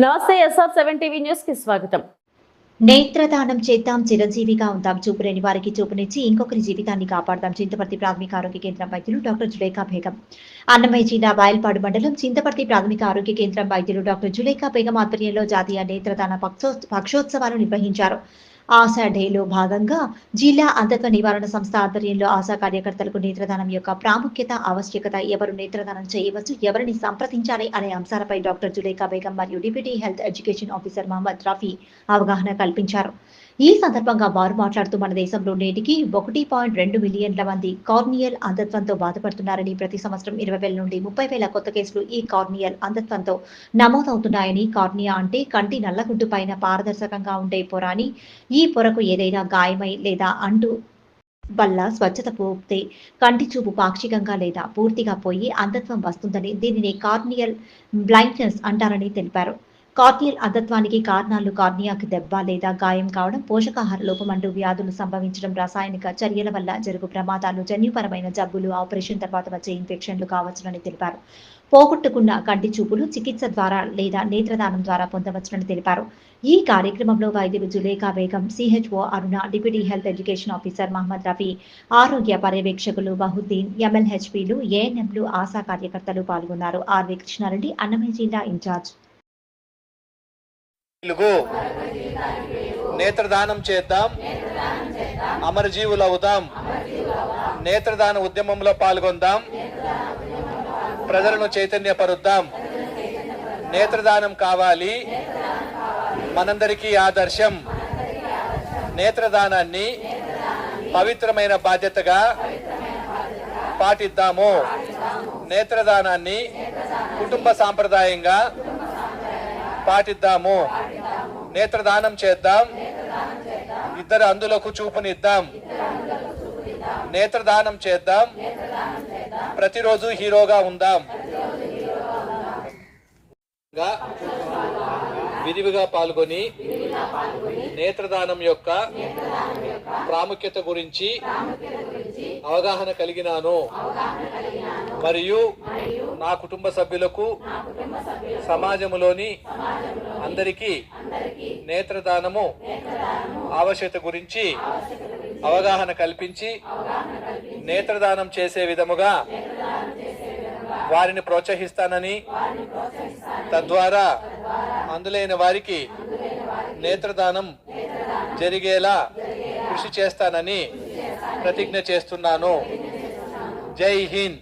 నమస్తే SR seven TV న్యూస్కి స్వాగతం. నేత్రదానం చేద్దాం చిరంజీవిగా ఉందాం చూపులేని వారికి చూపునిచ్చి ఇంకొకరి జీవితాన్ని కాపాడదాం. చింతపర్తి ప్రాథమిక ఆరోగ్య కేంద్రం వైద్యులు డాక్టర్ జులేఖా బేగం. అన్నమయ్య జిల్లా బాయల్పాడు మండలం చింతపర్తి ప్రాథమిక ఆరోగ్య కేంద్రం వైద్యులు డాక్టర్ జులేఖా బేగం ఆధ్వర్యంలో జాతీయ నేత్రదాన పక్షో- పక్షోత్సవాలు నిర్వహించారు. ఆశా డేలో భాగంగా జిల్లా అంధత్వ నివారణ సంస్థ ఆధ్వర్యంలో ఆశా కార్యకర్తలకు నేత్రదానం యొక్క ప్రాముఖ్యత ఆవశ్యకత ఎవరు నేత్రదానం చేయవచ్చు ఎవరిని సంప్రదించాలి అనే అంశాలపై డాక్టర్ జులేఖా బేగం మరియు deputy health education officer Mohammed Rafi అవగాహన కల్పించారు. ఈ సందర్భంగా వారు మాట్లాడుతూ మన దేశంలో నేటికి ఒకటి పాయింట్ రెండు మిలియన్ల మంది కార్నియల్ అంధత్వంతో బాధపడుతున్నారని ప్రతి సంవత్సరం ఇరవై వేల నుండి ముప్పై వేల కొత్త కేసులు ఈ కార్నియల్ అంధత్వంతో నమోదవుతున్నాయని కార్నియా అంటే కంటి నల్లగుడ్డు పైన పారదర్శకంగా ఉండే పొర అని ఈ పొరకు ఏదైనా గాయమై లేదా అంటు వల్ల స్వచ్ఛత పోతే కంటి చూపు పాక్షికంగా లేదా పూర్తిగా పోయి అంధత్వం వస్తుందని దీనిని కార్నియల్ బ్లైండ్నెస్ అంటారని తెలిపారు. కార్నియల్ అంధత్వానికి కారణాలు కార్నియాకు దెబ్బ లేదా గాయం కావడం పోషకాహార లోపం అంటూ వ్యాధులు సంభవించడం రాసాయనిక చర్యల వల్ల జరుగు ప్రమాదాలు జన్యుపరమైన జబ్బులు ఆపరేషన్ తర్వాత వచ్చే ఇన్ఫెక్షన్లు కావచ్చునని తెలిపారు. పోగొట్టుకున్న కంటి చూపులు చికిత్స ద్వారా లేదా నేత్రదానం ద్వారా పొందవచ్చునని తెలిపారు. ఈ కార్యక్రమంలో వైద్యులు Zulekha Begum CHO Aruna deputy health education officer Mohammed Rafi ఆరోగ్య పర్యవేక్షకులు బహుద్దీన్ ఎంఎల్హెచ్పీలు ఏఎన్ఎంలు ఆశా కార్యకర్తలు పాల్గొన్నారు. ఆర్వి కృష్ణారెడ్డి అన్నమయ్య జిల్లా ఇన్ఛార్జ్. వెలుగు నేత్రదానం చేద్దాం. అమరజీవులు అవుదాం నేత్రదాన ఉద్యమంలో పాల్గొందాం. ప్రజలను చైతన్యపరుద్దాం. నేత్రదానం కావాలి. మనందరికీ ఆదర్శం. నేత్రదానాన్ని పవిత్రమైన బాధ్యతగా పాటిద్దాము. నేత్రదానాన్ని కుటుంబ సాంప్రదాయంగా పాటిద్దాము. నేత్రదానం చేద్దాం. ఇద్దరు అందులకు చూపునిద్దాం. నేత్రదానం చేద్దాం. ప్రతిరోజు హీరోగా ఉందాం. విరివిగా పాల్గొని నేత్రదానం యొక్క ప్రాముఖ్యత గురించి అవగాహన కలిగినాను. మరియు నా కుటుంబ సభ్యులకు సమాజములోని అందరికీ నేత్రదానము ఆవశ్యకత గురించి అవగాహన కల్పించి నేత్రదానం చేసే విధముగా వారిని ప్రోత్సహిస్తానని తద్వారా అందులైన వారికి నేత్రదానం జరిగేలా కృషి చేస్తానని ప్రతిజ్ఞ చేస్తున్నాను. జై హింద్.